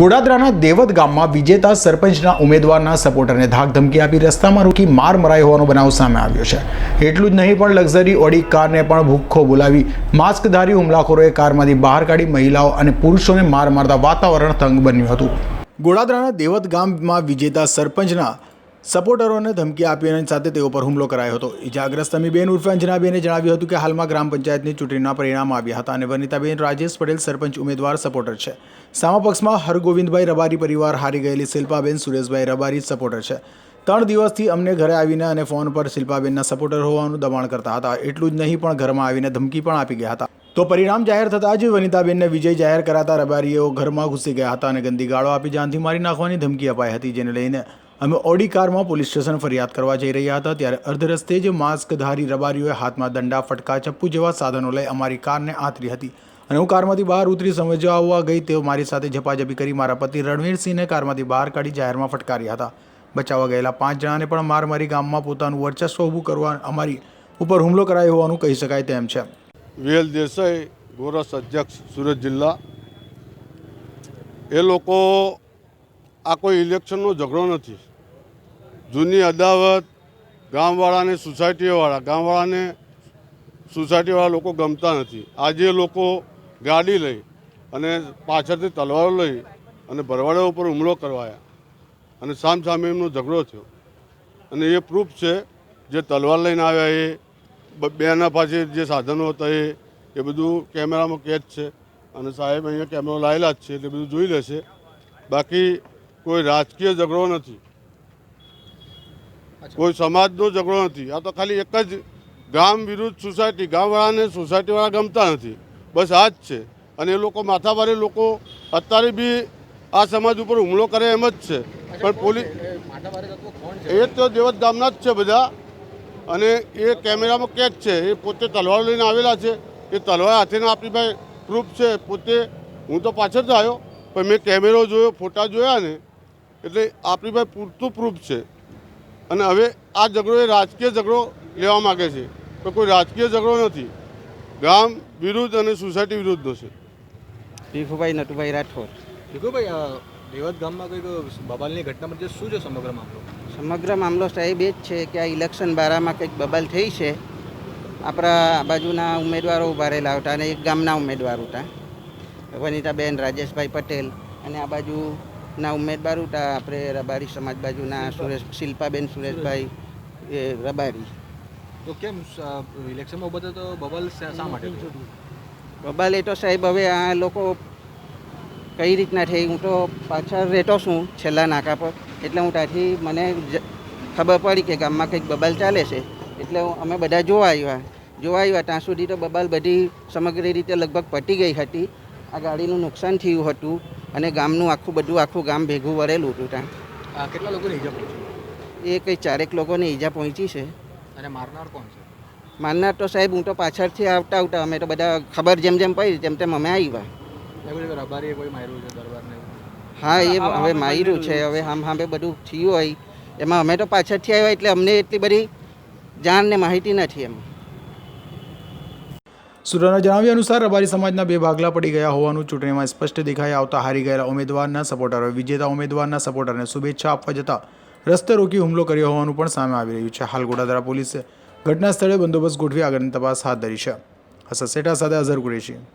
ગોડાદરાના દેવત ગામમાં વિજેતા સરપંચના ઉમેદવારના સપોર્ટરને ધાક ધમકી આપી રસ્તામાં રોકી માર મરાઈ હોવાનો બનાવ સામે આવ્યો છે. એટલું જ નહીં, પણ લક્ઝરી ઓડી કારને પણ ભૂખો બોલાવી માસ્કધારી હુમલાખોરોએ કારમાંથી બહાર કાઢી મહિલાઓ અને પુરુષોને માર મારતા વાતાવરણ તંગ બન્યું હતું. ગોડાદરાના દેવત ગામમાં વિજેતા સરપંચના સપોર્ટરોને ધમકી આપીને સાથે તેઓ પર હુમલો કરાયો હતો. ઇજાગ્રસ્ત અમીબેન ઉર્ફે અંજનાબેને જણાવ્યું હતું કે હાલમાં ગ્રામ પંચાયતની ચૂંટણીના પરિણામ આવ્યા હતા અને વનિતાબેન રાજેશ પટેલ સરપંચ ઉમેદવાર સપોર્ટર છે. સામા પક્ષમાં હરગોવિંદભાઈ રબારી પરિવાર હારી ગયેલી શિલ્પાબેન સુરેશભાઈ રબારી સપોર્ટર છે. ત્રણ દિવસથી અમને ઘરે આવીને અને ફોન પર શિલ્પાબેનના સપોર્ટર હોવાનું દબાણ કરતા હતા. એટલું જ નહીં, પણ ઘરમાં આવીને ધમકી પણ આપી ગયા હતા. તો પરિણામ જાહેર થતાં જ વનિતાબેનને વિજય જાહેર કરાતા રબારીઓ ઘરમાં ઘૂસી ગયા હતા અને ગંદી ગાળો આપી જાનથી મારી નાખવાની ધમકી અપાઈ હતી, જેને લઈને અમે ઓડી કારમાં પોલીસ સ્ટેશન ફરિયાદ કરવા જઈ રહ્યા હતા, ત્યારે અર્ધ રસ્તે જ માસ્કધારી રબારીઓએ હાથમાં દંડા, ફટકા, ચપ્પુ જેવા સાધનો લઈ અમારી કારને આંતરી હતી. અને હું કારમાંથી બહાર ઉતરી સમજવા આવવા ગઈ, તેઓ મારી સાથે ઝપાઝપી કરી મારા પતિ રણવીરસિંહને કારમાંથી બહાર કાઢી જાહેરમાં ફટકાર્યા હતા. બચાવવા ગયેલા પાંચ જણાને પણ માર મારી ગામમાં પોતાનું વર્ચસ્વ ઊભું કરવા અમારી ઉપર હુમલો કરાયો હોવાનું કહી શકાય તેમ છે. વીએલ દેસાઈ, ગોરસ અધ્યક્ષ, સુરત જિલ્લા. એ લોકો આ કોઈ ઇલેક્શનનો ઝઘડો નથી. જૂની અદાવત ગામવાળાને, સોસાયટીવાળા ગામવાળાને સોસાયટીવાળા લોકો ગમતા નથી. આજે લોકો ગાડી લઈ અને પાછળથી તલવારો લઈ અને ભરવાડા ઉપર હુમલો કરવાયા અને સામસામે એમનો ઝઘડો થયો. અને એ પ્રૂફ છે, જે તલવાર લઈને આવ્યા એ બેના પાસે જે સાધનો હતા એ એ બધું કેમેરામાં કેદ છે અને સાહેબ અહીંયા કેમેરો લાવેલા જ છે એટલે બધું જોઈ લેશે. બાકી કોઈ રાજકીય ઝઘડો નથી. કોઈ સમાજનો ઝઘડો નથી. આ તો ખાલી એક જ ગામ વિરુદ્ધ સોસાયટી ગામવાળાને સોસાયટીવાળા ગમતા નથી. બસ આ જ છે. અને એ લોકો માથાભારે લોકો અત્યારે બી આ સમાજ ઉપર હુમલો કરે એમ જ છે. પણ પોલીસ એ તો દેવત ગામના જ છે બધા. અને એ કેમેરામાં કેચ છે. એ પોતે તલવાર લઈને આવેલા છે. એ તલવાર હાથેના આપણી પાસે પ્રૂફ છે. પોતે હું તો પાછળથી આવ્યો. પણ મેં કેમેરો જોયો ફોટા જોયા ને. એટલે આપણી પાસે પૂરતું પ્રૂફ છે. અને હવે આ ઝઘડો એ રાજકીય ઝઘડો લેવા માગે છે. તો કોઈ રાજકીય ઝઘડો નથી. ગામ વિરુદ્ધ અને સોસાયટી વિરુદ્ધનો છે. ભીખુભાઈ નટુભાઈ રાઠોડ. ભાઈ દેવત ગામમાં કંઈક બબાલની ઘટના બની શું છે સમગ્ર મામલો? સમગ્ર મામલો સાહેબ એ જ છે કે આ ઇલેક્શન બારામાં કંઈક બબાલ થઈ છે. આપણા બાજુના ઉમેદવારો ઊભા રહેલા હતા અને એક ગામના ઉમેદવાર હતા. વનિતાબેન રાજેશભાઈ પટેલ અને આ બાજુના ઉમેદવાર હતા આપણે રબારી સમાજ બાજુના સુરેશ શિલ્પાબેન સુરેશભાઈ એ રબારી. તો કેમ ઇલેક્શનમાં ઊભા તો બબલ શા માટે બબલ એ તો સાહેબ હવે આ લોકો કઈ રીતના થઈ હું તો પાછળ રહેતો છું છેલ્લા નાકા પર. એટલે હું ત્યાંથી મને ખબર પડી કે ગામમાં કંઈક બબાલ ચાલે છે. એટલે અમે બધા જોવા આવ્યા. જોવા આવ્યા ત્યાં સુધી તો બબાલ બધી સમગ્ર રીતે લગભગ પટી ગઈ હતી. આ ગાડીનું નુકસાન થયું હતું. અને ગામનું આખું બધું આખું ગામ ભેગું વળેલું હતું ત્યાં. કેટલા લોકોને ઈજા પહોંચી? એ કંઈ ચારેક લોકોને ઈજા પહોંચી છે. અને મારનાર કોણ છે? મારનાર તો સાહેબ હું તો પાછળથી આવતા આવતા અમે તો બધા ખબર જેમ જેમ પડી તેમ તેમ અમે આવ્યા. હા એ હવે માર્યું છે હવે આમ હામે બધું થયું હોય. એમાં અમે તો પાછળથી આવ્યા એટલે અમને એટલી બધી જાણ ને માહિતી નથી એમ. સૂત્રોના જણાવ્યા અનુસાર રબારી સમાજના બે ભાગલા પડી ગયા હોવાનું ચૂંટણીમાં સ્પષ્ટ દેખાઈ આવતા હારી ગયેલા ઉમેદવારના સપોર્ટરોએ વિજેતા ઉમેદવારના સપોર્ટરને શુભેચ્છા આપવા જતા રસ્તે રોકી હુમલો કર્યો હોવાનું પણ સામે આવી રહ્યું છે. હાલ ગોડાદરા પોલીસે ઘટના સ્થળે બંદોબસ્ત ગોઠવી આગળની તપાસ હાથ ધરી છે. હસસેટા સાથે અઝર કુરેશી.